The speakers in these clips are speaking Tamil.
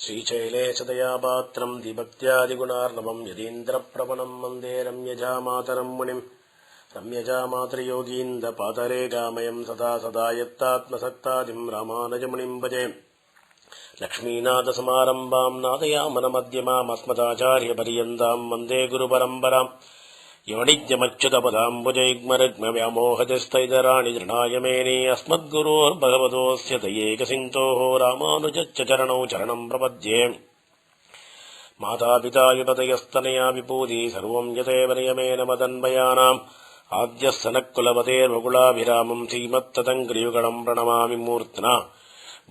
श्रीशैलेशदया पात्रम् दिभक्त्यादिगुणार्णवम् यतीन्द्रप्रवणम् वन्दे रम्यजामातरम् मुनिम्। रम्यजामातरयोगीन्दपातरेगामयम् सदा सदा यत्तात्मसक्तादिम् रामानुजमुनिम् भजे। लक्ष्मीनाथसमारम्भाम् नादयामनमध्यमामस्मदाचार्यपर्यन्ताम् वन्दे गुरुपरम्पराम् यवणिज्यमच्युतपदाम्बुजैग्मरुग्मव्यामोहजस्तैतराणि दृढाय मेने अस्मद्गुरोर्भगवतोऽस्य दयेकसिन्धोः रामानुजच्च चरणौ चरणम् प्रपद्ये मातापिता युपतयस्तनया विभूति सर्वम् यदेव नियमेन मदन्वयानाम् आद्यस्तनकुलपतेर्वकुलाभिरामम् श्रीमत्तदङ्ग्रियुगणम् प्रणमामि मूर्त्ना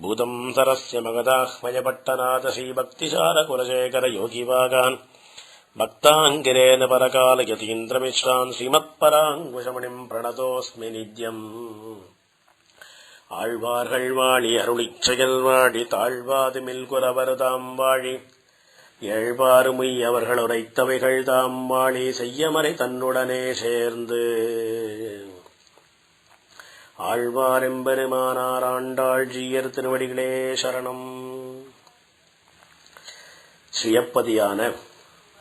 भूतम् सरस्य मगदाह्मयपट्टनाथ श्रीभक्तिसारकुलशेखर योगिवागान् भक्ताङ्गिरेण परकालयतीन्द्रमिश्रान् श्रीमत्पराङ्कुशमणिम् प्रणतोऽस्मि नित्यम् ஆழ்வார்கள் வாழி அருளிச் செயல் வாழி தாழ்வாது மில்குரவர்தாம் வாழி ஏழ்வாறுமை அவர்கள் உரைத்தவைகள் தாம் வாழி செய்யமறை தன்னுடனே சேர்ந்து ஆழ்வாரெம்பெருமானார் ஆண்டாள் ஜீயர் திருவடிகளே சரணம் ஸ்ரீயப்பதியான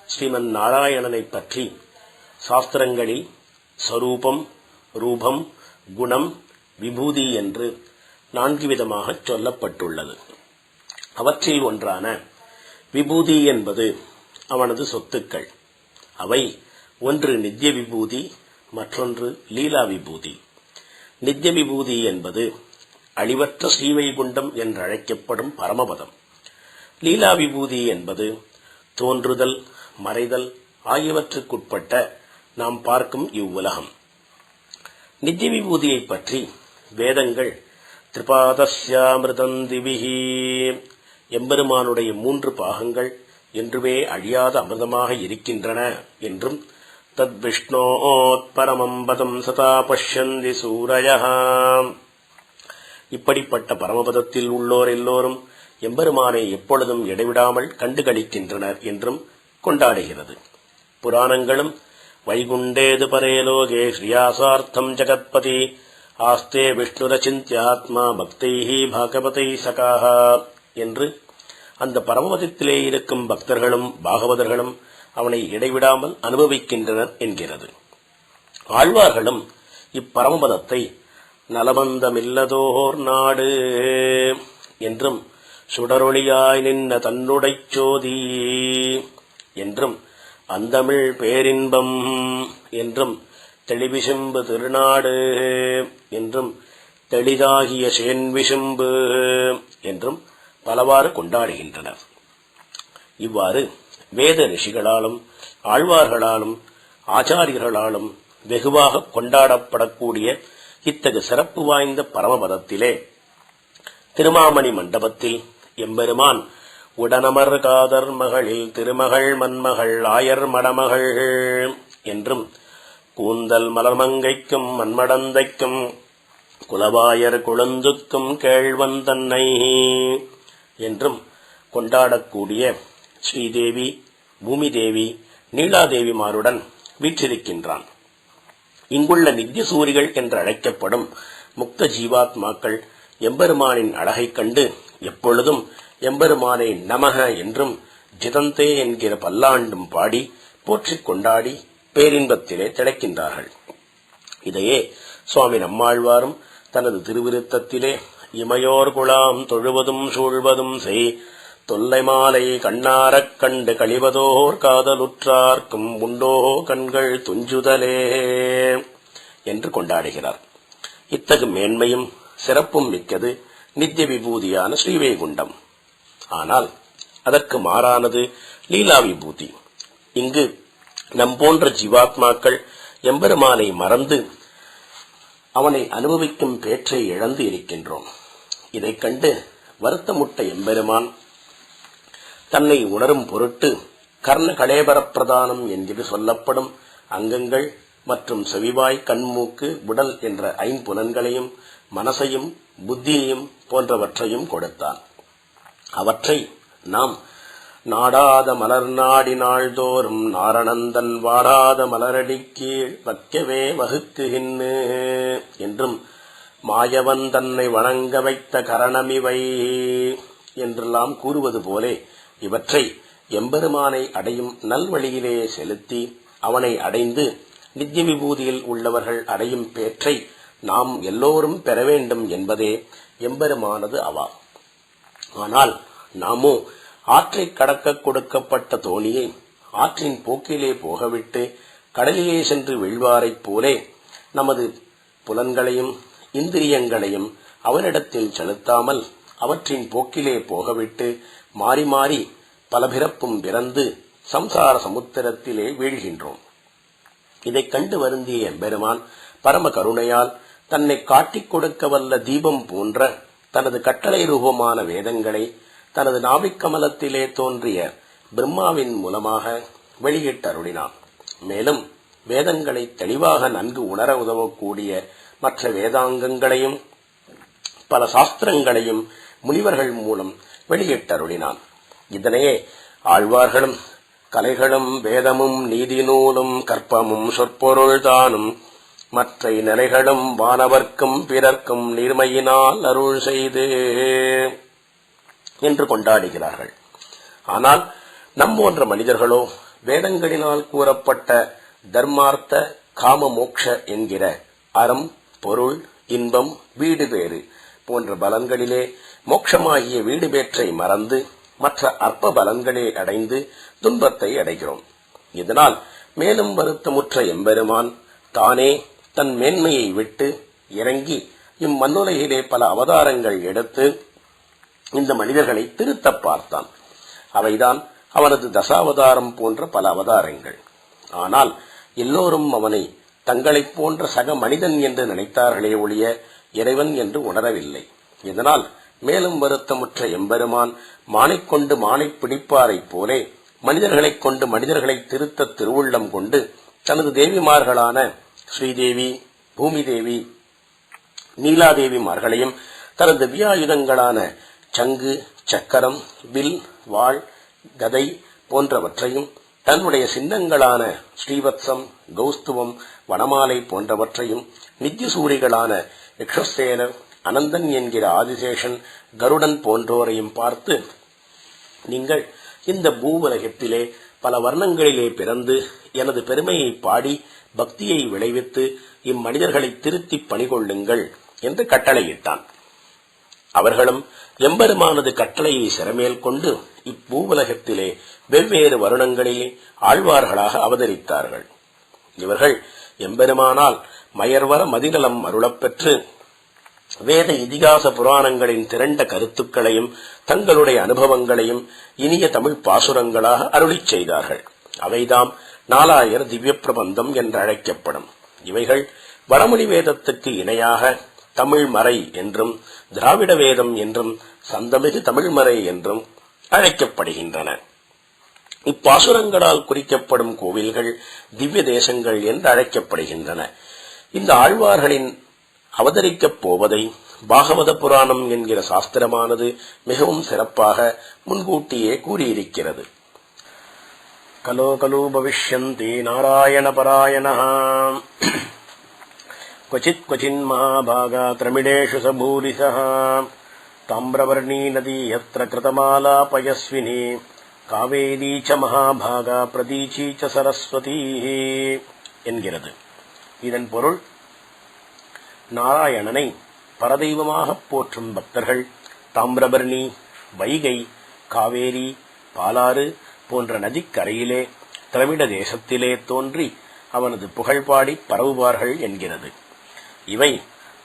ஸ்ரீமன் நாராயணனைப் பற்றி. சாஸ்திரங்களில் ஸ்வரூபம் ரூபம் குணம் விபூதி என்று நான்கு விதமாகச் சொல்லப்பட்டுள்ளது. அவற்றில் ஒன்றான விபூதி என்பது அவனது சொத்துக்கள். அவை ஒன்று நித்திய விபூதி மற்றொன்று லீலா விபூதி. நித்திய விபூதி என்பது அழிவற்ற ஸ்ரீவைகுண்டம் என்றழைக்கப்படும் பரமபதம். லீலா விபூதி என்பது தோன்றுதல் மறைதல் ஆகியவற்றுக்குட்பட்ட நாம் பார்க்கும் இவ்வுலகம். நித்திய விபூதியை பற்றி வேதங்கள் திரிபாதஸ்யாமிருதம் திவிஹி எம்பெருமானுடைய மூன்று பாகங்கள் என்றுமே அழியாத அமிர்தமாக இருக்கின்றன என்றும் தத் விஷ்ணோத்பரமம் பதம் சதா பஷ்யந்தி சூரய இப்படிப்பட்ட பரமபதத்தில் உள்ளோர் எல்லோரும் எம்பெருமானை எப்பொழுதும் இடைவிடாமல் கண்டுகளிக்கின்றனர் என்றும் கொண்டாடுகிறது. புராணங்களும் வைகுண்டேது பரேலோகே ஸ்ரீயாசார்த்தம் ஜகத்பதி ஆஸ்தே விஷ்ணுரச்சிந்தியாத்மா பக்தைஹி பாகவதை சகாக என்று அந்த பரமபதத்திலே இருக்கும் பக்தர்களும் பாகவதர்களும் அவனை இடைவிடாமல் அனுபவிக்கின்றனர் என்கிறது. ஆழ்வார்களும் இப்பரமபதத்தை நலமந்தமில்லதோர் நாடு என்றும் சுடரொளியாய் நின்ன தன்னுடைச் சோதி என்றும் அந்தமிழ் பேரின்பம் என்றும் தெளிவிசும்பு திருநாடு என்றும் தெளிதாகிய சேன்விசும்பு என்றும் பலவாறு கொண்டாடுகின்றனர். இவ்வாறு வேத ரிஷிகளாலும் ஆழ்வார்களாலும் ஆச்சாரியர்களாலும் வெகுவாக கொண்டாடப்படக்கூடிய இத்தகு சிறப்பு வாய்ந்த பரமபதத்திலே திருமாமணி மண்டபத்தில் எம்பெருமான் உடனமர் காதர் மகளில் திருமகள் மன்மகள் ஆயர் மடமகள் என்றும் கூந்தல் மலர்மங்கைக்கும் மண்மடந்தைக்கும் குலவாயர் குழந்துக்கும் கேழ்வன் தன்னை என்றும் கொண்டாடக்கூடிய ஸ்ரீதேவி பூமிதேவி நீலாதேவிமாருடன் வீற்றிருக்கின்றான். இங்குள்ள நித்திய சூரிகள் என்று அழைக்கப்படும் முக்த ஜீவாத்மாக்கள் எம்பெருமானின் அழகைக் கண்டு எப்பொழுதும் எம்பெருமானை நமக என்றும் ஜிதந்தே என்கிற பல்லாண்டும் பாடி போற்றிக் கொண்டாடி பேரின்பத்திலே திளைக்கின்றார்கள். இதையே சுவாமி நம்மாழ்வாரும் தனது திருவிருத்தத்திலே இமையோர் குழாம் தொழுவதும் சூழ்வதும் செய் தொல்லை மாலை கண்ணாரக் கண்டு கழிவதோர் காதலுற்றார்க்கும் உண்டோ கண்கள் துஞ்சுதலே என்று கொண்டாடுகிறார். இத்தகு மேன்மையும் சிறப்பும் மிக்கது நித்திய விபூதியான ஸ்ரீவைகுண்டம். ஆனால் அதற்கு மாறானது லீலா விபூதி இங்கு நம் போன்ற ஜீவாத்மாக்கள் எம்பெருமானை மறந்து அவனை அனுபவிக்கும் பேற்றை இழந்து இருக்கின்றோம். இதைக் கண்டு வருத்தமுட்ட எம்பெருமான் தன்னை உணரும் பொருட்டு கர்ண கலேபர பிரதானம் என்று சொல்லப்படும் அங்கங்கள் மற்றும் செவிவாய் கண்மூக்கு உடல் என்ற ஐம்புலன்களையும் மனசையும் புத்தியையும் போன்றவற்றையும் கொடுத்தான். அவற்றை நாம் நாடாத மலர் நாடி நாள்தோறும் நாரணந்தன் வாடாத மலரடி கீழ் வைக்கவே வகுக்குகின்னு என்றும் மாயவன் தன்னை வணங்க வைத்த கரணமிவை என்றெல்லாம் கூறுவது போலே இவற்றை எம்பெருமானை அடையும் நல்வழியிலே செலுத்தி அவனை அடைந்து நித்திய விபூதியில் உள்ளவர்கள் அடையும் பேற்றை நாம் எல்லோரும் பெற வேண்டும் என்பதே எம்பெருமானது அவா. ஆனால் நாமோ ஆற்றை கடக்க கொடுக்கப்பட்ட தோணியை ஆற்றின் போக்கிலே போகவிட்டு கடலிலே சென்று வீழ்வாரைப் போலே நமது புலன்களையும் இந்திரியங்களையும் அவனிடத்தில் செலுத்தாமல் அவற்றின் போக்கிலே போகவிட்டு மாறி மாறி பல பிறப்பும் பிறந்து சம்சார சமுத்திரத்திலே வீழ்கின்றோம். இதைக் கண்டு வருந்திய எம்பெருமான் பரம கருணையால் தன்னை காட்டிக் கொடுக்க வல்ல தீபம் போன்ற தனது கட்டளை ரூபமான வேதங்களை தனது நாபிக்கமலத்திலே தோன்றிய பிரம்மாவின் மூலமாக வெளியிட்டருளினான் மேலும் வேதங்களை தெளிவாக நன்கு உணர உதவக்கூடிய மற்ற வேதாங்கங்களையும் பல சாஸ்திரங்களையும் முனிவர்கள் மூலம் வெளியிட்டருளினான் இதனையே ஆழ்வார்களும் கலைகளும் வேதமும் நீதி நூலும் கற்பமும் சொற்பொருள்தானும் மற்ற நிலைகளும் வானவர்க்கும் பிறர்க்கும் நீர்மையினால் அருள் செய்து என்று கொண்டாடுகிறார்கள். ஆனால் நம் போன்ற மனிதர்களோ வேதங்களினால் கூறப்பட்ட தர்மார்த்த காம மோக்ஷ என்கிற அறம் பொருள் இன்பம் வீடு பேறு போன்ற பலன்களிலே மோட்சமாகிய வீடு பேற்றை மறந்து மற்ற அற்ப பலன்களே அடைந்து துன்பத்தை அடைகிறோம். இதனால் மேலும் வருத்தமுற்ற எம்பெருமான் தானே தன் மேன்மையை விட்டு இறங்கி இம்மண்ணுலகிலே பல அவதாரங்கள் எடுத்து இந்த மனிதர்களை திருத்தப் பார்த்தான். அவைதான் அவனது தசாவதாரம் போன்ற பல அவதாரங்கள். ஆனால் எல்லோரும் அவனை தங்களைப் போன்ற சக மனிதன் என்று நினைத்தார்களே ஒழிய இறைவன் என்று உணரவில்லை. இதனால் மேலும் வருத்தமுற்ற எம்பெருமான் மானைக் கொண்டு மானைப் பிடிப்பாரைப் போலே மனிதர்களைக் கொண்டு மனிதர்களை திருத்த திருவுள்ளம் கொண்டு தனது தேவிமார்களான ஸ்ரீதேவி பூமிதேவி நீலாதேவிமார்களையும் தனது வியாயுதங்களான சங்கு சக்கரம் வில் வாழ் கதை போன்றவற்றையும் தன்னுடைய சின்னங்களான ஸ்ரீவத்சம் கௌஸ்துவம் வனமாலை போன்றவற்றையும் நித்தியசூரிகளான யக்ஷசேனர் அனந்தன் என்கிற ஆதிசேஷன் கருடன் போன்றோரையும் பார்த்து நீங்கள் இந்த பூவுலகத்திலே பல வர்ணங்களிலே பிறந்து எனது பெருமையை பாடி பக்தியை விளைவித்து இம்மனிதர்களை திருத்தி பணிகொள்ளுங்கள் என்று கட்டளையிட்டான். அவர்களும் எம்பெருமானது கட்டளையை சிறமேல் கொண்டு இப்பூவுலகத்திலே வெவ்வேறு வருணங்களிலே ஆழ்வார்களாக அவதரித்தார்கள். இவர்கள் எம்பெருமானால் மயர்வர மதிநலம் அருளப்பெற்று வேத இதிகாச புராணங்களின் திரண்ட கருத்துக்களையும் தங்களுடைய அனுபவங்களையும் இனிய தமிழ் பாசுரங்களாக அருளிச் செய்தார்கள். அவைதாம் நாலாயிர திவ்ய பிரபந்தம் என்று அழைக்கப்படும். இவைகள் வடமொழி வேதத்துக்கு இணையாக தமிழ் மறை என்றும் திராவிட வேதம் என்றும் சந்தமிகு தமிழ்மறை என்றும் அழைக்கப்படுகின்றன. இப்பாசுரங்களால் குறிக்கப்படும் கோவில்கள் திவ்ய தேசங்கள் என்று அழைக்கப்படுகின்றன. இந்த ஆழ்வார்களின் அவதரிக்கப் போவதை பாகவத புராணம் என்கிற சாஸ்திரமானது மிகவும் சிறப்பாக முன்கூட்டியே கூறியிருக்கிறது. கலோ கலோ பவிஷ்யந்தி நாராயண பராயண क्वचित् क्वचिन्महाभागा त्रमिडेषु स भूरिशः ताम्रवर्णी नदी यत्र कृतमाला पयस्विनी காவேரி ச மகாபாகா பிரதீச்சி ச சரஸ்வதி என்கிறது இதன் பொருள் நாராயணனை பரதெய்வமாகப் போற்றும் பக்தர்கள் தாமிரபரணி வைகை காவேரி பாலாறு போன்ற நதிக்கரையிலே திரவிட தேசத்திலே தோன்றி அவனது புகழ்பாடி பரவுவார்கள் என்கிறது. இவை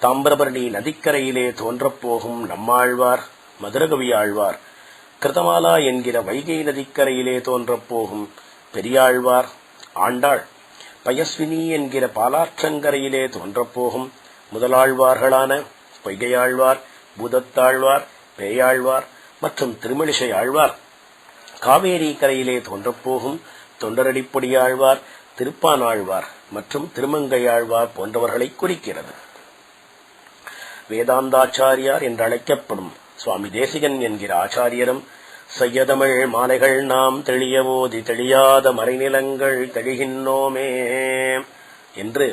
தாமிரபரணி நதிக்கரையிலே தோன்றப்போகும் நம்மாழ்வார் மதுரகவி ஆழ்வார் கிருதமாலா என்கிற வைகை நதிக்கரையிலே தோன்றப்போகும் பெரியாழ்வார் ஆண்டாள் பயஸ்வினி என்கிற பாலாற்றங்கரையிலே தோன்றப்போகும் முதலாழ்வார்களான பொய்கையாழ்வார் பூதத்தாழ்வார் பேயாழ்வார் மற்றும் திருமணிசை ஆழ்வார் காவேரி கரையிலே தோன்றப்போகும் தொண்டரடிப்பொடியாழ்வார் திருப்பானாழ்வார் மற்றும் திருமங்கையாழ்வார் போன்றவர்களை குறிக்கிறது. வேதாந்தாச்சாரியார் என்று அழைக்கப்படும் சுவாமி தேசிகன் என்கிற ஆச்சாரியரும் செய்யதமிழ் மாலைகள் நாம் தெளியவோதி தெளியாத மறைநிலங்கள் தெளிகின்றோமே என்று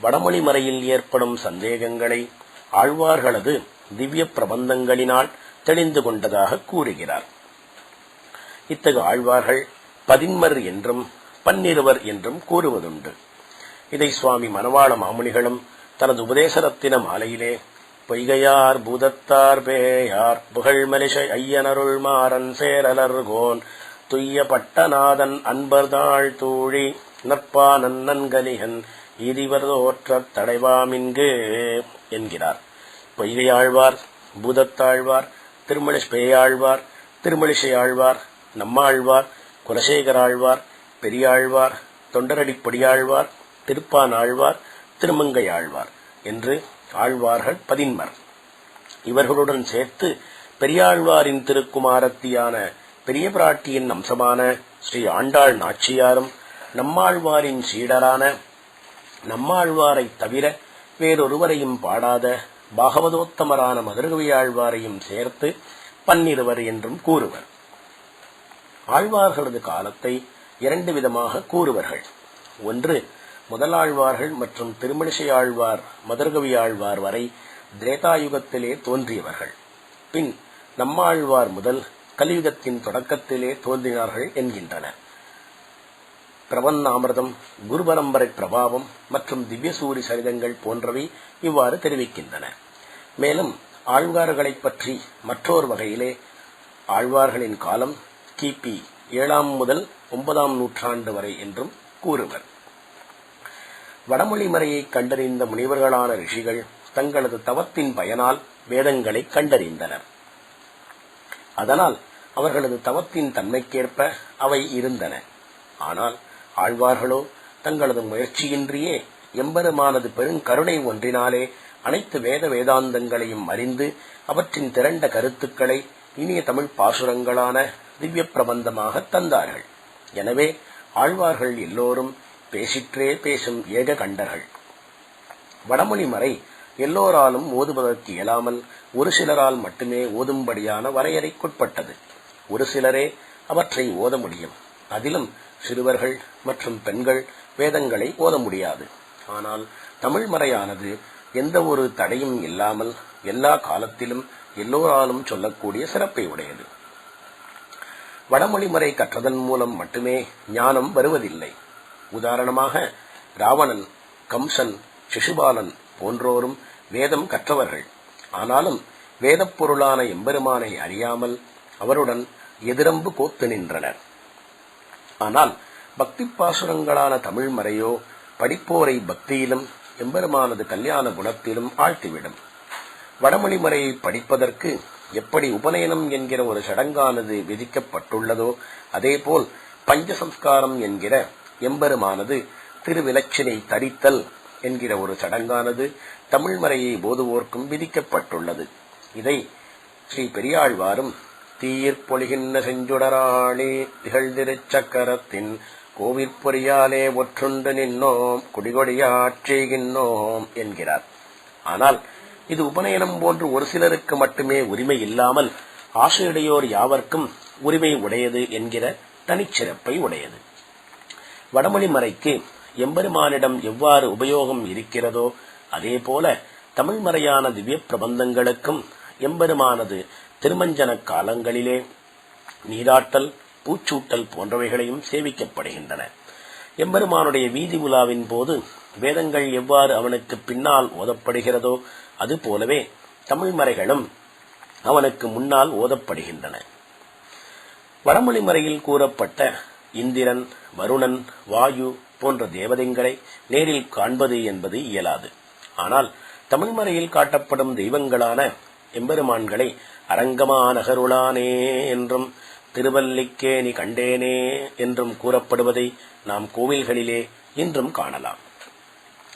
வடமொழி மறையில் ஏற்படும் சந்தேகங்களை ஆழ்வார்களது திவ்ய பிரபந்தங்களினால் தெளிந்து கொண்டதாக கூறுகிறார். இத்தகு ஆழ்வார்கள் பதின்மர் என்றும் பன்னிருவர் என்றும் கூறுவதுண்டு. இதை சுவாமி மணவாள மாமுனிகளும் தனது உபதேசரத்தின மாலையிலே பொய்கையார் பூதத்தார் பேயார் புகழ்மலிசை ஐயனருள் மாறன் சேரலர்கோன் துய்ய பட்டநாதன் அன்பர்தாள் தூழி நற்பா நன்னன்கலிகன் இதிவர் தோற்றத் தடைவாமின்கு என்கிறார். பொய்கையாழ்வார் பூதத்தாழ்வார் திருமலிஷ் பேயாழ்வார் திருமலிஷையாழ்வார் நம்மாழ்வார் குலசேகராழ்வார் பெரியாழ்வார் தொண்டரடிப்பொடியாழ்வார் திருப்பான் ஆழ்வார் திருமங்கை ஆழ்வார் என்று ஆழ்வார்கள் பதின்மர். இவர்களுடன் சேர்த்து பெரியாழ்வாரின் திருக்குமாரத்தியான பெரிய பிராட்டியின் அம்சமான ஸ்ரீ ஆண்டாள் நாச்சியாரும் நம்மாழ்வாரின் சீடரான நம்மாழ்வாரை தவிர வேறொருவரையும் பாடாத பாகவதோத்தமரான மதுரகவியாழ்வாரையும் சேர்த்து பன்னிருவர் என்றும் கூறுவர். ஆழ்வார்களது காலத்தை இரண்டு விதமாக கூறுவர்கள். ஒன்று முதலாழ்வார்கள் மற்றும் திருமணிசை ஆழ்வார் மதுர்கவி ஆழ்வார் வரை திரேதாயுகத்திலே தோன்றியவர்கள். பின் நம்மாழ்வார் முதல் கலியுகத்தின் தொடக்கத்திலே தோன்றினார்கள் என்கின்றனர் பிரபன்னாமிரதம் குருபரம்பரை பிரபாவம் மற்றும் திவ்யசூரி சரிதங்கள் போன்றவை இவ்வாறு தெரிவிக்கின்றன. மேலும் ஆழ்வார்களைப் பற்றி மற்றொரு வகையிலே ஆழ்வார்களின் காலம் கிபி ஏழாம் முதல் ஒன்பதாம் நூற்றாண்டு வரை என்றும் கூறுவர். வடமொழி மறையை கண்டறிந்த முனிவர்களான ரிஷிகள் தங்களது தவத்தின் பயனால் வேதங்களை கண்டறிந்தனர். அதனால் அவர்களது தவத்தின் தன்மைக்கேற்ப அவை இருந்தன. ஆனால் ஆழ்வார்களோ தங்களது முயற்சியின்றியே எம்பெருமானது பெருங்கருணை ஒன்றினாலே அனைத்து வேத வேதாந்தங்களையும் அறிந்து அவற்றின் திரண்ட கருத்துக்களை இனிய தமிழ் பாசுரங்களான திவ்ய பிரபந்தமாக தந்தார்கள். எனவே ஆழ்வார்கள் எல்லோரும் பேசிற்றே பேசும் ஏக கண்டர்கள். வடமொழி மறை எல்லோராலும் ஓதுவதற்கு இயலாமல் ஒரு சிலரால் மட்டுமே ஓதும்படியான வரையறைக்குட்பட்டது. ஒரு சிலரே அவற்றை ஓத முடியும். அதிலும் சிறுவர்கள் மற்றும் பெண்கள் வேதங்களை ஓத முடியாது. ஆனால் தமிழ் மறையானது எந்த ஒரு தடையும் இல்லாமல் எல்லா காலத்திலும் எல்லோராலும் சொல்லக்கூடிய சிறப்பை உடையது. வடமொழி முறை கற்றதன் மூலம் மட்டுமே ஞானம் வருவதில்லை. உதாரணமாக ராவணன் கம்சன் சிசுபாலன் போன்றோரும் வேதம் கற்றவர்கள். ஆனாலும் வேதப் பொருளான எம்பெருமானை அறியாமல் அவருடன் எதிரம்பு கோத்து நின்றனர். ஆனால் பக்தி பாசுரங்களான தமிழ் மறையோ படிப்போரை பக்தியிலும் எம்பெருமானது கல்யாண குணத்திலும் ஆழ்த்திவிடும். வடமொழிமுறையை படிப்பதற்கு எப்படி உபநயனம் என்கிற ஒரு சடங்கானது விதிக்கப்பட்டுள்ளதோ அதேபோல் பஞ்சசம்ஸ்காரம் என்கிற எம்பெருமானது திருவிலச்சினை தரித்தல் என்கிற ஒரு சடங்கானது தமிழ் மறையை போதுவோர்க்கும் விதிக்கப்பட்டுள்ளது. இதை ஸ்ரீ பெரியாழ்வாரும் தீயிற்பொழிகின்ற செஞ்சுடராளே திகழ்திருச்சக்கரத்தின் கோவிற்பொறியாலே ஒற்றுண்டு நின்னோம் குடிகொடியாட்சிகின்றோம் என்கிறார். ஆனால் இது உபநயனம் போன்று ஒரு சிலருக்கு மட்டுமே உரிமை இல்லாமல் ஆசையுடையோர் யாவர்க்கும் உரிமை உடையது என்கிற தனிச்சிறப்பை உடையது. வடமொழி மறைக்கு எம்பெருமானிடம் எவ்வாறு உபயோகம் இருக்கிறதோ அதேபோல தமிழ் மறையான திவ்ய பிரபந்தங்களுக்கும் எம்பெருமானது திருமஞ்சன காலங்களிலே நீராட்டல் பூச்சூட்டல் போன்றவைகளையும் சேவிக்கப்படுகின்றன. எம்பெருமானுடைய வீதி உலாவின் போது வேதங்கள் எவ்வாறு அவனுக்கு பின்னால் ஓதப்படுகிறதோ அது போலவே தமிழ் மறைகளும் அவனுக்கு முன்னால் ஓதப்படுகின்றன. வடமொழி மறையில் கூறப்பட்ட இந்திரன் வருணன் வாயு போன்ற தேவதைங்களை நேரில் காண்பது என்பது இயலாது. ஆனால் தமிழ் மறையில் காட்டப்படும் தெய்வங்களான எம்பெருமான்களை அரங்கமா நகருளானே என்றும் திருவல்லிக்கேணி கண்டேனே என்றும் கூறப்படுவதை நாம் கோவில்களிலே இன்றும் காணலாம்.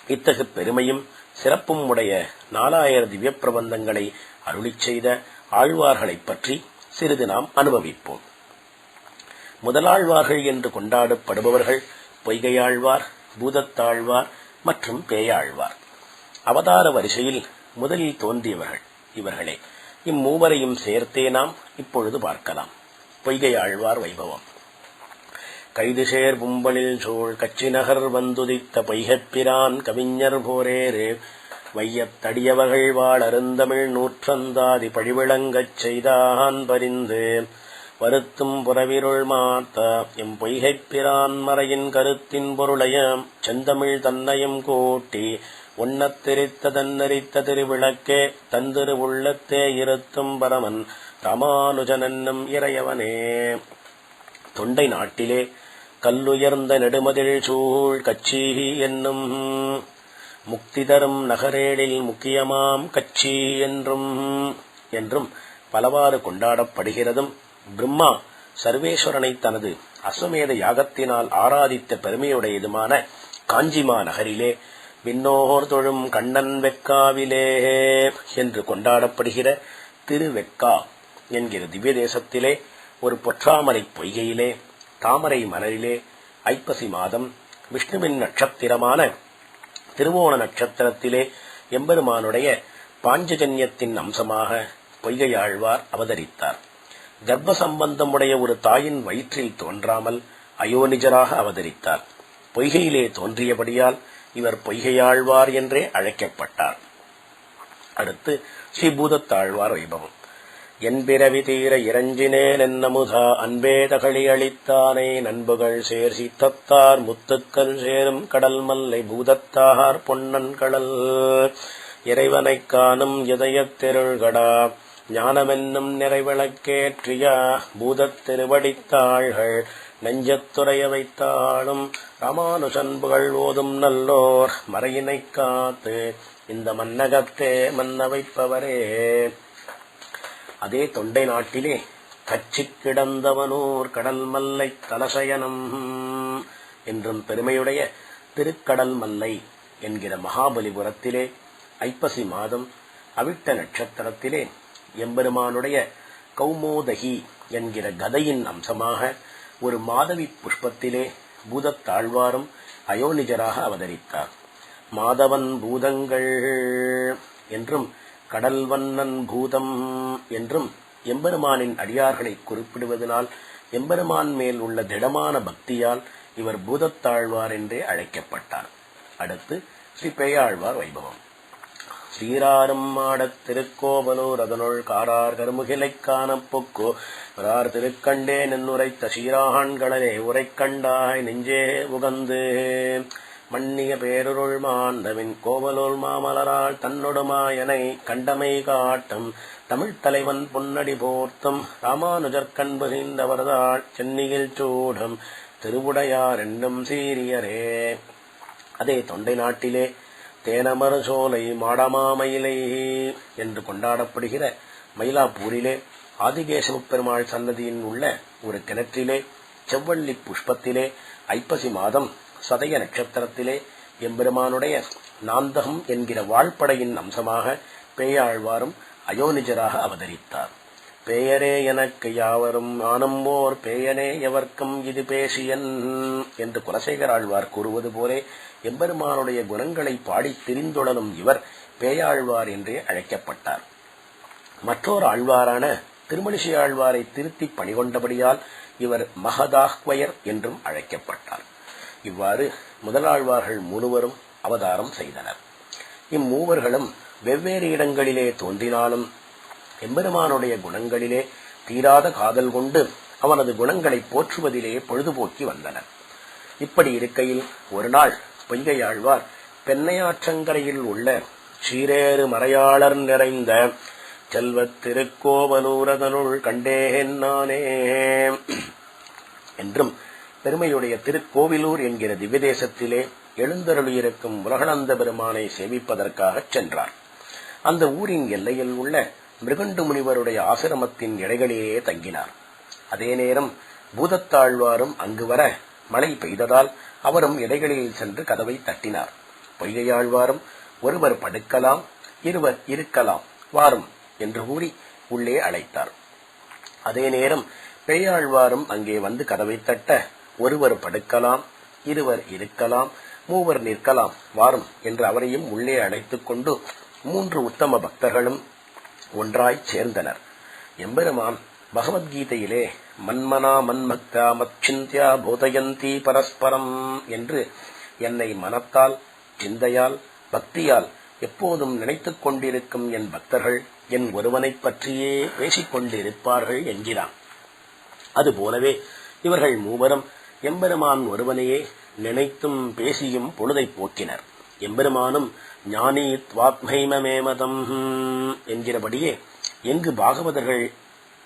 இத்தகு பெருமையும் சிறப்பும் உடைய நாலாயிர திவ்ய பிரபந்தங்களை அருளிச் செய்த ஆழ்வார்களைப் பற்றி சிறிது நாம் அனுபவிப்போம். முதலாழ்வார்கள் என்று கொண்டாடப்படுபவர்கள் பொய்கையாழ்வார் பூதத்தாழ்வார் மற்றும் பேயாழ்வார். அவதார வரிசையில் முதலில் தோன்றியவர்கள் இவர்களே. இம்மூவரையும் சேர்த்தே நாம் இப்பொழுது பார்க்கலாம். பொய்கையாழ்வார் வைபவம். கைதுசேர் பும்பலில் சூழ் கச்சி நகர் வந்துதித்த பைகப்பிரான் கவிஞர் போரேரே வையத்தடியவர்கள் வாழருந்தமிழ் நூற்றந்தாதி பழிவிளங்கச் செய்தான் பரிந்து. வருத்தும் புறவிருள் மாத்தா எம் பொய்கைப்பிரான் மறையின் கருத்தின் பொருளையம் செந்தமிழ் தன்னையும் கூட்டி உண்ணத்திரித்த தன்னரித்த திருவிளக்கே தந்திரு உள்ளத்தே இருத்தும் பரமன் ராமானுஜனன்னும் இறையவனே. தொண்டை நாட்டிலே கல்லுயர்ந்த நெடுமதில் சூழ் கச்சி என்னும் முக்தி தரும் நகரேடில் முக்கியமாம் கட்சி என்றும் என்றும் பலவாறு கொண்டாடப்படுகிறதும். பிரம்மா சர்வேஸ்வரனை தனது அஸ்வமேத யாகத்தினால் ஆராதித்த பெருமையுடையதுமான காஞ்சிமா நகரிலே விண்ணோர் தொழும் கண்ணன் வெக்காவிலே என்று கொண்டாடப்படுகிற திருவெக்கா என்கிற திவ்ய தேசத்திலே ஒரு பொற்றாமரை பொய்கையிலே தாமரை மலரிலே ஐப்பசி மாதம் விஷ்ணுவின் நட்சத்திரமான திருவோண நட்சத்திரத்திலே எம்பெருமானுடைய பாஞ்சஜன்யத்தின் அம்சமாக பொய்கையாழ்வார் அவதரித்தார். கர்ப்ப சம்பந்தமுடைய ஒரு தாயின் வயிற்றில் தோன்றாமல் அயோனிஜராக அவதரித்தார். பொய்கையிலே தோன்றியபடியால் இவர் பொய்கையாழ்வார் என்றே அழைக்கப்பட்டார். அடுத்து ஸ்ரீபூதத்தாழ்வார் வைபவம். என்பிறவி தீர இறஞ்சினேன் என்னமுதா அன்பே தகழி அளித்தானே நண்புகள் சேர் சித்தத்தார் முத்துக்கள் சேரும் கடல் மல்லை பூதத்தார் பொன்னன் கடல். இறைவனைக் காணும் இதயத் திருள்கடா ஞானமென்னும் நிறைவிளக்கேற்றியா பூதத் திருவடித்தாள்கள் நெஞ்சத்துறைய வைத்தாளும் ராமானுஜன் புகழ் ஓதும் நல்லோர் மறையினைக் காத்து இந்த மன்னகத்தே மன்ன வைப்பவரே அதே தொண்டை நாட்டிலே கச்சிக் கிடந்தவனோர் கடல் மல்லை தலசயனம் என்றும் பெருமையுடைய திருக்கடல் மல்லை என்கிற மகாபலிபுரத்திலே ஐப்பசி மாதம் அவிட்ட நட்சத்திரத்திலே எம்பெருமானுடைய கௌமோதகி என்கிற கதையின் அம்சமாக ஒரு மாதவி புஷ்பத்திலே பூதத்தாழ்வாரும் அயோனிஜராக அவதரித்தார். மாதவன் பூதங்கள் என்றும் கடல்வண்ணன் பூதம் என்றும் எம்பெருமானின் அடியார்களை குறிப்பிடுவதனால் எம்பெருமான் மேல் உள்ள திடமான பக்தியால் இவர் பூதத்தாழ்வார் என்றே அழைக்கப்பட்டார். அடுத்து ஸ்ரீ பெயாழ்வார் வைபவம். ஸ்ரீராரும் மாடத் திருக்கோவலூர் அதனுள் காரார் கருமுகிலை காணப் பொக்கோ. வரார் திருக்கண்டே நின்னுரைத்த சீரான்களே உரைக்கண்டாய் நெஞ்சே உகந்து. மன்னிய பேருருள் மாண்டவின் கோவலூர் மாமலரால் தன்னொடுமாயனை கண்டமை காட்டும் தமிழ்த் தலைவன் பொன்னடி போர்த்தும் ராமானுஜர் கண்புகின்றவர்தாள் சென்னியில் சூடும் திருவுடையார் என்னும் சீரியரே. அதே தொண்டை நாட்டிலே தேனமர சோலை மாடமாமயிலை என்று கொண்டாடப்படுகிற மயிலாப்பூரிலே ஆதிகேசவ பெருமாள் சன்னதியின் உள்ள ஒரு கிணற்றிலே செவ்வள்ளி புஷ்பத்திலே ஐப்பசி மாதம் சதய நட்சத்திரத்திலே எம்பெருமானுடைய நாந்தகம் என்கிற வாழ்படையின் அம்சமாக பேயாழ்வாரும் அயோனிஜராக அவதரித்தார். பேயரே எனக்கு யாவரும் ஆனம்போர் பேயனே எவர்க்கும் இது பேசியன் என்று குலசேகர் ஆழ்வார் கூறுவது போலே எம்பெருமானுடைய குணங்களை பாடி திரிந்துடனும் இவர் பேயாழ்வார் என்றே அழைக்கப்பட்டார். மற்றொரு ஆழ்வாரான திருமணிசை ஆழ்வாரை திருத்தி பணிகொண்டபடியால் இவர் மகதாஹ்வயர் என்றும் அழைக்கப்பட்டார். இவ்வாறு முதலாழ்வார்கள் மூணுவரும் அவதாரம் செய்தனர். இம்மூவர்களும் வெவ்வேறு இடங்களிலே தோன்றினாலும் எம்பெருமானுடைய குணங்களிலே தீராத காதல் கொண்டு அவனது குணங்களை போற்றுவதிலே பொழுதுபோக்கி வந்தனர். இப்படி இருக்கையில் ஒரு நாள் பொய்கையாழ்வார் பெண்ணையாற்றங்கரையில் உள்ள சீரேறு மறையாளர் நிறைந்த செல்வத் திருக்கோவலூரதனுள் கண்டேன் நானே என்றும் பெருமையுடைய திருக்கோவிலூர் என்கிற திவ்யதேசத்திலே எழுந்தருளியிருக்கும் உலகநந்த பெருமானை சேமிப்பதற்காக சென்றார். அந்த ஊரின் எல்லையில் உள்ள மிருகண்டு முனிவருடைய ஆசிரமத்தின் இடைகளிலேயே தங்கினார். அதே நேரம் பூதத்தாழ்வாரும் அங்கு வர மழை பெய்ததால் அவரும் இடைகளில் சென்று கதவை தட்டினார். பொய்கையாழ்வாரும் ஒருவர் படுக்கலாம் இருவர் இருக்கலாம் வாரும் என்று கூறி உள்ளே அழைத்தார். அதே நேரம் பேயாழ்வாரும் அங்கே வந்து கதவை தட்ட ஒருவர் படுக்கலாம் இருவர் இருக்கலாம் மூவர் நிற்கலாம் வாரும் என்று அவரையும் உள்ளே அழைத்துக் கொண்டு மூன்று உத்தம பக்தர்களும் ஒன்றாய் சேர்ந்தனர். எம்பெருமான் பகவத்கீதையிலே மன்மனா மன்மக்தா மச்சிந்தியா போதயந்தி பரஸ்பரம் என்று என்னை மனத்தால் சிந்தையால் பக்தியால் எப்போதும் நினைத்துக் கொண்டிருக்கும் என் பக்தர்கள் என் ஒருவனைப் பற்றியே பேசிக் கொண்டிருப்பார்கள் என்கிறான். அதுபோலவே இவர்கள் மூவரும் எம்பெருமான் ஒருவனையே நினைத்தும் பேசியும் பொழுதைப் போக்கினர். எம்பெருமானும் ஞானி துவாத்மைமமேமதம் என்கிறபடியே எங்கு பாகவதர்கள்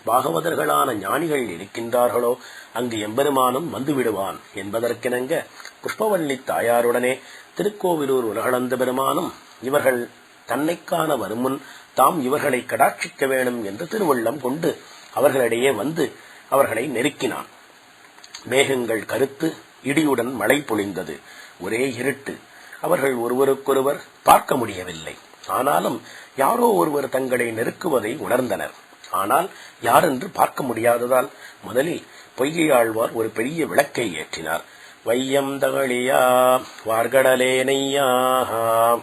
பாகவதர்களான ஞானிகள் இருக்கின்றார்களோ அங்கு எம்பெருமானும் வந்து விடுவான் என்பதற்கிணங்க புஷ்பவல்லி தாயாருடனே திருக்கோவிலூர் உலகளந்த பெருமானும் இவர்கள் தன்னைக்கான வருமுன் தாம் இவர்களை கடாட்சிக்க வேணும் என்று திருவள்ளம் கொண்டு அவர்களிடையே வந்து அவர்களை நெருக்கினான். மேகங்கள் கருத்து இடியுடன் மழை பொழிந்தது. ஒரே இருட்டு. அவர்கள் ஒருவருக்கொருவர் பார்க்க முடியவில்லை. ஆனாலும் யாரோ ஒருவர் தங்களை நெருக்குவதை உணர்ந்தனர். ஆனால் யாரென்று பார்க்க முடியாததால் முதலில் பொய்கையாழ்வார் ஒரு பெரிய விளக்கை ஏற்றினார். வையம் தகழியா வார்கடலே நெய்யாஹா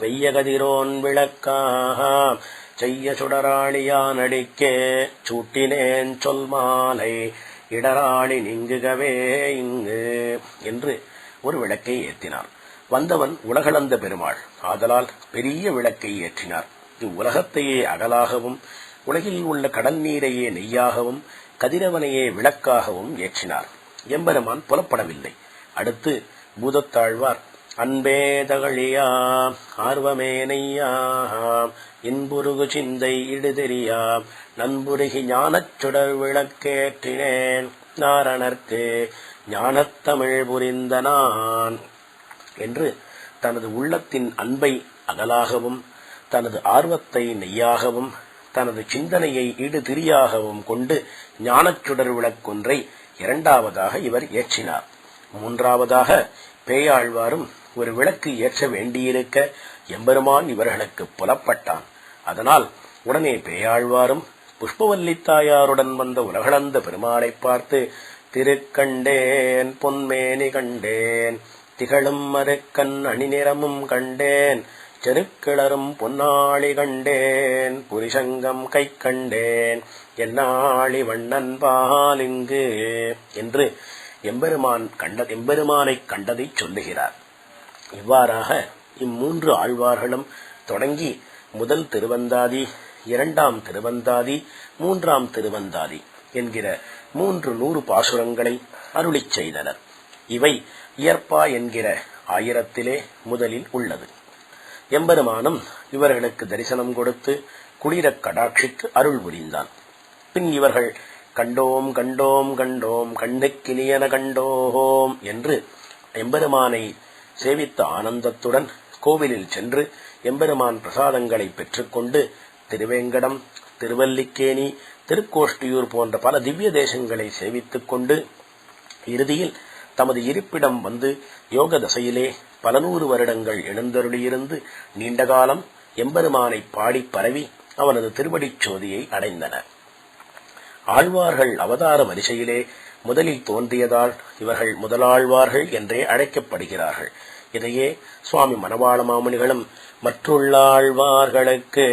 வெய்யகதிரோன் விளக்காக செய்ய சுடராளியா நடிக்கே சூட்டினேன் சொல் மாலை இடராளி நீங்குகவே இங்கு என்று ஒரு விளக்கை ஏற்றினார் வந்தவன் உலகளந்த பெருமாள். ஆதலால் பெரிய விளக்கை ஏற்றினார். இவ்வுலகத்தையே அகலாகவும் உலகில் உள்ள கடல் நீரையே நெய்யாகவும் கதிரவனையே விளக்காகவும் ஏற்றினார். எம்பெருமான் புலப்படவில்லை. அடுத்து பூதத்தாழ்வார் அன்பே தகழியா ஆர்வமே இன்புருகு சிந்தை இடுதெறியா நண்புருகி ஞானச் சுடர் விளக்கேற்றினேன். நாரணர்க்கு ஞானத்தமிழ் புரிந்த நான் என்று தனது உள்ளத்தின் அன்பை அகலாகவும் தனது ஆர்வத்தை நெய்யாகவும் தனது சிந்தனையை இடுதிரியாகவும் கொண்டு ஞானச்சுடர் விளக்கொன்றை இரண்டாவதாக இவர் ஏற்றினார். மூன்றாவதாக பேயாழ்வாரும் ஒரு விளக்கு ஏற்ற வேண்டியிருக்க எம்பெருமான் இவர்களுக்கு புலப்பட்டான். அதனால் உடனே பேயாழ்வாரும் புஷ்பவல்லி தாயாருடன் வந்த உலகளந்த பெருமாளைப் பார்த்து திருக்கண்டேன் பொன்மேனி கண்டேன் திகழும் மறுக்கண் அணிநிறமும் கண்டேன் செருக்கிளரும் பொன்னாளி கண்டேன் புரிசங்கம் கை கண்டேன் என்னாளி வண்ணன் பாலிங்கு என்று எம்பெருமான் கண்ட எம்பெருமானைக் கண்டதைச் சொல்லுகிறார். இவ்வாறாக இம்மூன்று ஆழ்வார்களும் தொடங்கி முதல் திருவந்தாதி இரண்டாம் திருவந்தாதி மூன்றாம் திருவந்தாதி என்கிற மூன்று நூறு பாசுரங்களை அருளிச் செய்தனர். இவை இயற்பா என்கிற ஆயிரத்திலே முதலில் உள்ளது. எம்பெருமானும் இவர்களுக்கு தரிசனம் கொடுத்து குளிரக் கடாட்சிக்கு அருள் புரிந்தான். பின் இவர்கள் கண்டோம் கண்டோம் கண்டோம் கண்ணுக்கினியன கண்டோம் என்று எம்பெருமானை சேவித்த ஆனந்தத்துடன் கோவிலில் சென்று எம்பெருமான் பிரசாதங்களை பெற்றுக்கொண்டு திருவேங்கடம் திருவல்லிக்கேணி திருக்கோஷ்டியூர் போன்ற பல திவ்ய தேசங்களை சேவித்துக் கொண்டு இறுதியில் தமது இருப்பிடம் வந்து யோக தசையிலே பல நூறு வருடங்கள் எழுந்தருளியிருந்து நீண்ட காலம் எம்பெருமானை பாடி பரவி அவனது திருவடிச் சோதியை அடைந்தனர். ஆழ்வார்கள் அவதார வரிசையிலே முதலில் தோன்றியதால் இவர்கள் முதலாழ்வார்கள் என்றே அழைக்கப்படுகிறார்கள். இதையே சுவாமி மணவாள மாமுனிகளும் மற்றுள்ளாழ்வார்களுக்கு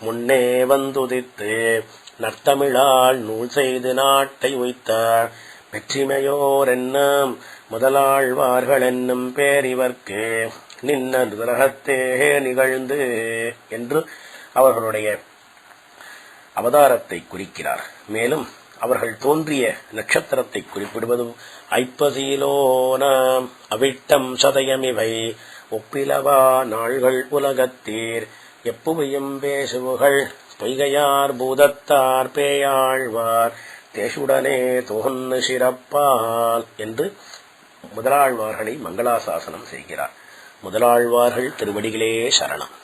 முன்னே வந்துதித்து நற்தமிழால் நூல் செய்து நாட்டை உய்த்தார். வெற்றிமையோர் என்னும் முதலாழ்வார்கள் என்னும் பேரிவர்க்கு நின்ன உலகத்தே நிகழ்ந்து என்று அவர்களுடைய அவதாரத்தை குறிக்கிறார். மேலும் அவர்கள் தோன்றிய நட்சத்திரத்தை குறிப்பிடுவதும் ஐப்பசியிலோனாம் அவிட்டம் சதயமிவை. ஒப்பிலவா நாள்கள் உலகத்தீர். எப்புவையும் பேசுவுகள் பொய்கையார் பூதத்தார் பேயாழ்வார். தேசுடனே தோன்னு சிறப்பால் என்று முதலாழ்வார்களை மங்களாசாசனம் செய்கிறார். முதலாழ்வார்கள் திருவடிகளே சரணம்.